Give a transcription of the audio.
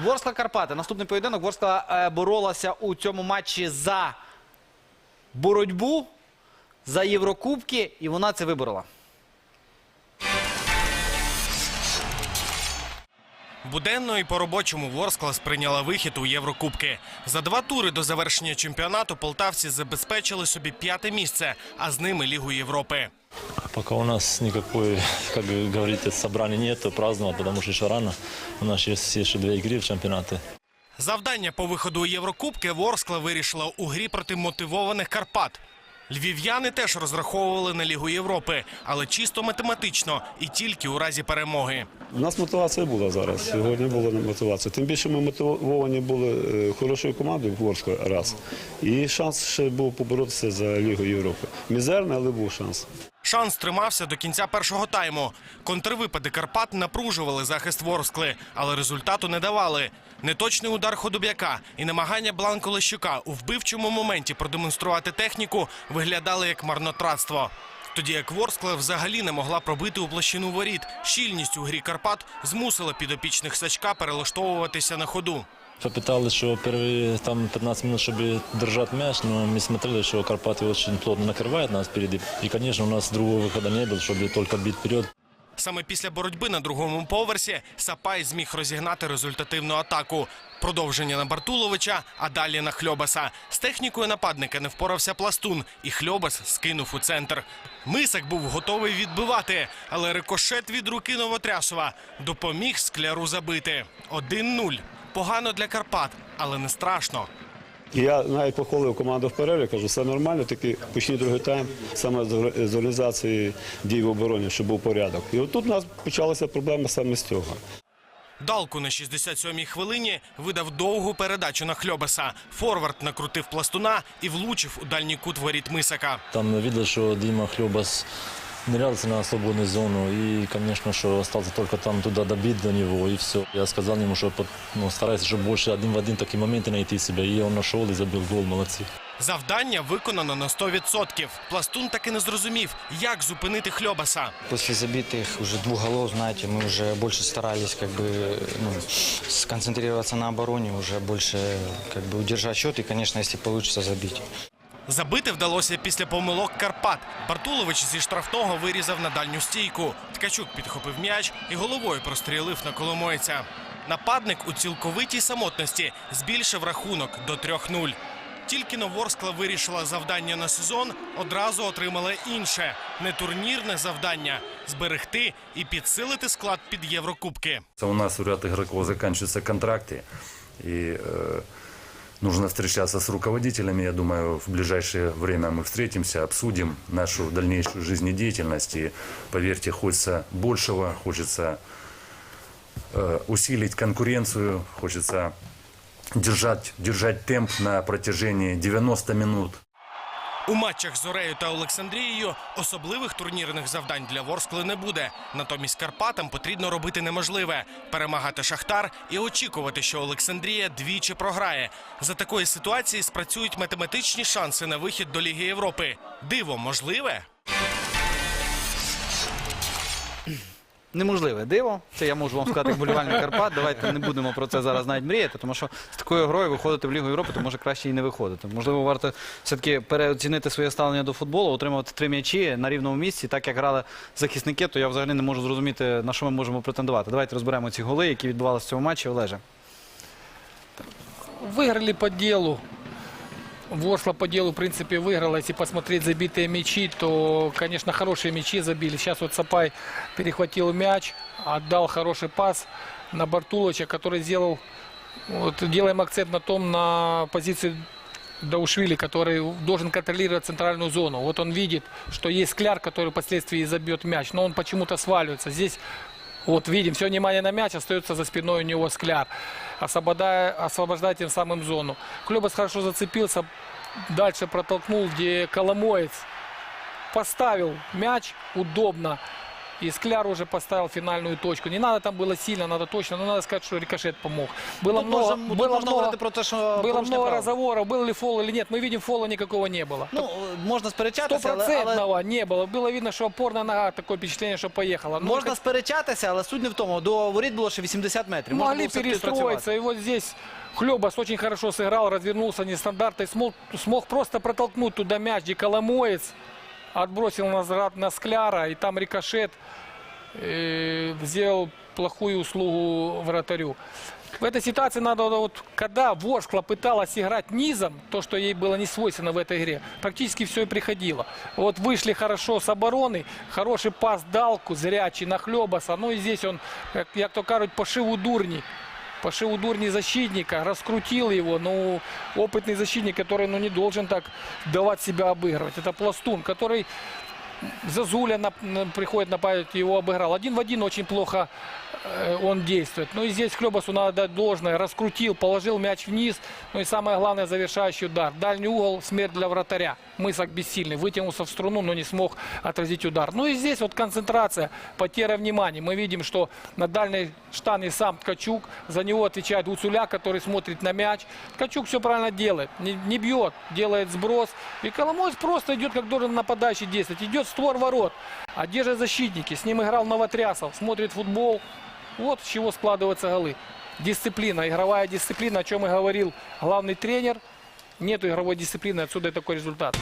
Ворскла Карпати. Наступний поєдинок. Ворскла е, боролася у цьому матчі за боротьбу, за Єврокубки, і вона це виборола. Буденно і по-робочому Ворскла сприйняла вихід у Єврокубки. За два тури до завершення чемпіонату полтавці забезпечили собі п'яте місце, а з ними Лігу Європи. Пока у нас никакой, как говорите, собрания нету, праздновать, потому что еще рано. У нас есть еще две игры в чемпионаты. Завдання по виходу у Єврокубки Ворскла вирішила у грі проти мотивованих Карпат. Львів'яни теж розраховували на Лігу Європи, але чисто математично і тільки у разі перемоги. У нас мотивація була зараз. Сьогодні була мотивація. Тим більше ми мотивовані були е, хорошою командою Ворською раз. І шанс ще був поборотися за Лігу Європи. Мізерний, але був шанс. Шанс тримався до кінця першого тайму. Контрвипади Карпат напружували захист Ворскли, але результату не давали. Неточний удар Ходуб'яка і намагання Бланко Лещука у вбивчому моменті продемонструвати техніку виглядали як марнотратство. Тоді як Ворскла взагалі не могла пробити у площину воріт. Щільність у грі Карпат змусила підопічних Сачка перелаштовуватися на ходу. Попытались, что первые там 15 минут, чтобы держать мяч, но мы смотрели, что Карпаты очень плотно накрывают нас впереди. И, конечно, у нас другого выхода не было, чтобы только бить вперед. Саме після боротьби на другому поверсі Сапай зміг розігнати результативну атаку. Продовження на Бартуловича, а далі на Хльобаса. З технікою нападника не впорався пластун, і Хльобас скинув у центр. Мисак був готовий відбивати, але рикошет від руки Новотрясова допоміг скляру забити. 1-0. Погано для Карпат, але не страшно. Я навіть похвалив команду в перерві, кажу, все нормально, тільки почніть другий тайм, саме з ор- організації дій в обороні, щоб був порядок. І отут у нас почалися проблеми саме з цього. Далку на 67-й хвилині видав довгу передачу на Хльобаса. Форвард накрутив пластуна і влучив у дальній кут воріт Мисака. Там видно, что Дима Хлебас нырялся на свободную зону. И, конечно, что остался только там туда добить до него, и все. Я сказал ему, что под- ну, старайся, чтобы больше один в один такие моменты найти себя. И он нашел и забил гол, молодцы. Завдання виконано на 100%. Пластун таки не зрозумів, як зупинити Хльобаса. После забитых уже двух голов, знаете, мы уже больше старались как бы ну, сконцентрироваться на обороне, уже больше как бы удержать счет и, конечно, если получится забить. Забити вдалося після помилок Карпат. Бартулович зі штрафного вирізав на дальню стійку. Ткачук підхопив м'яч і головою прострілив на Коломойця. Нападник у цілковитій самотності збільшив рахунок до 3-0. Тільки Новорскла вирішила завдання на сезон, одразу отримала інше не турнірне завдання зберегти і підсилити склад під Єврокубки. Це У нас у ряд игроков заканчиваются контракты, и э, нужно встречаться с руководителями. Я думаю, в ближайшее время мы встретимся, обсудим нашу дальнейшую жизнедеятельность. И поверьте, хочется большего, хочется э, усилить конкуренцию, хочется держать, держать темп на протяжении 90 минут. У матчах з Орею та Олександрією особливих турнірних завдань для Ворскли не буде. Натомість Карпатам потрібно робити неможливе перемагати Шахтар і очікувати, що Олександрія двічі програє. За такої ситуації спрацюють математичні шанси на вихід до Ліги Європи. Диво можливе? Неможливе диво. Це я можу вам сказати як Карпат. Давайте не будемо про це зараз навіть мріяти, тому що з такою грою виходити в Лігу Європи, то може краще і не виходити. Можливо, варто все-таки переоцінити своє ставлення до футболу, отримувати три м'ячі на рівному місці. Так як грали захисники, то я взагалі не можу зрозуміти, на що ми можемо претендувати. Давайте розберемо ці голи, які відбувалися в цьому матчі. Олеже. Выиграли по делу. Ворсла по делу, в принципе, выиграла. Если посмотреть забитые мячи, то, конечно, хорошие мячи забили. Сейчас вот Сапай перехватил мяч, отдал хороший пас на Бартуловича, который сделал... Вот, делаем акцент на том, на позицию Даушвили, который должен контролировать центральную зону. Вот он видит, что есть Скляр, который впоследствии забьет мяч, но он почему-то сваливается. Здесь вот видим, все внимание на мяч, остается за спиной у него Скляр, освобождая, освобождая тем самым зону. Клебас хорошо зацепился, дальше протолкнул, где Коломоец поставил мяч удобно И Скляр уже поставил финальную точку. Не надо там было сильно, надо точно. Но надо сказать, что рикошет помог. Было Тут много, можна, тут было можна много, говорити про те, що было порушення много правил. разговоров, был ли фол или нет. Мы видим, фола никакого не было. Ну, можна сперечатися, але, але Стопроцентного не было. Было видно, что опорная нога, такое впечатление, что поехала. Ну, можна сперечатися, але суть не в тому. До воріт було ще 80 метрів. Можна Могли було все-таки перестроиться. працювати. И вот здесь Хлебас очень хорошо сыграл, развернулся нестандартно и смог, смог просто протолкнуть туда мяч. И Коломоец отбросил назад на Скляра, и там рикошет э, сделал плохую услугу вратарю. В этой ситуации надо, вот, когда Ворскла пыталась играть низом, то, что ей было не свойственно в этой игре, практически все и приходило. Вот вышли хорошо с обороны, хороший пас Далку, зрячий на Хлебаса. Ну и здесь он, как, як то кажуть, пошив у дурні. Пошив у дурни защитника, раскрутил его. Ну, опытный защитник, который ну, не должен так давать себя обыгрывать. Это пластун, который Зазуля на- на- приходит нападать, его обыграл. Один в один очень плохо э, он действует. Ну и здесь Хлебасу надо дать должное. Раскрутил, положил мяч вниз. Ну и самое главное, завершающий удар. Дальний угол, смерть для вратаря. Мысок бессильный. Вытянулся в струну, но не смог отразить удар. Ну и здесь вот концентрация, потеря внимания. Мы видим, что на дальней штане сам Ткачук. За него отвечает Гуцуля, который смотрит на мяч. Ткачук все правильно делает. Не, не бьет, делает сброс. И Коломойц просто идет, как должен нападающий действовать. Идет створ ворот. А где же защитники? С ним играл Новотрясов. Смотрит футбол. Вот с чего складываются голы. Дисциплина, игровая дисциплина, о чем и говорил главный тренер. Нету игровой дисциплины, отсюда и такой результат.